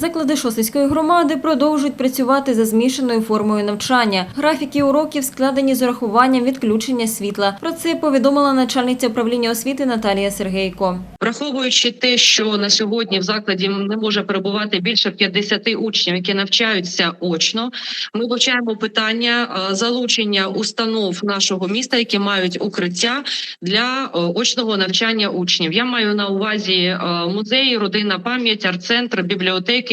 Заклади Шосицької громади продовжують працювати за змішаною формою навчання. Графіки уроків складені з урахуванням відключення світла. Про це повідомила начальниця управління освіти Наталія Сергейко. Враховуючи те, що на сьогодні в закладі не може перебувати більше 50 учнів, які навчаються очно, ми вивчаємо питання е, залучення установ нашого міста, які мають укриття для е, очного навчання учнів. Я маю на увазі е, музеї, родинна пам'ять, арт-центр, бібліотеки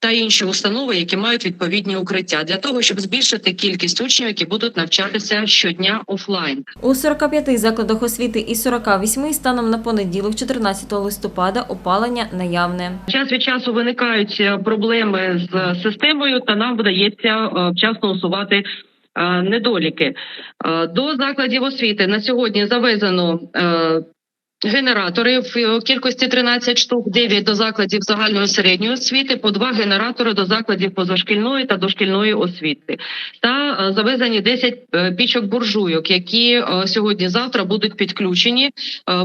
та інші установи, які мають відповідні укриття, для того, щоб збільшити кількість учнів, які будуть навчатися щодня офлайн. У 45 закладах освіти із 48 станом на понеділок, 14 листопада, опалення наявне. Час від часу виникають е, проблеми з системою, та нам вдається е, вчасно усувати е, недоліки. До закладів освіти на сьогодні завезено генератори в е, кількості 13 штук, 9 до закладів загальної середньої освіти, по два генератори до закладів позашкільної та дошкільної освіти. Та е, завезені 10 е, пічок буржуйок, які сьогодні-завтра будуть підключені.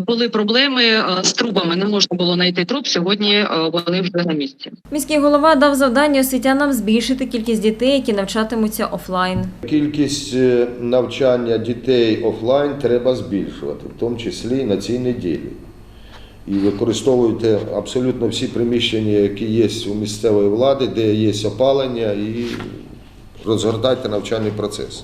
Були проблеми з трубами, не можна було знайти труб. Сьогодні вони вже на місці. Міський голова дав завдання освітянам збільшити кількість дітей, які навчатимуться офлайн. Кількість навчання дітей офлайн треба збільшувати, в тому числі і на цій неділі. І використовуйте абсолютно всі приміщення, які є у місцевої влади, де є опалення, і розгортайте навчальний процес.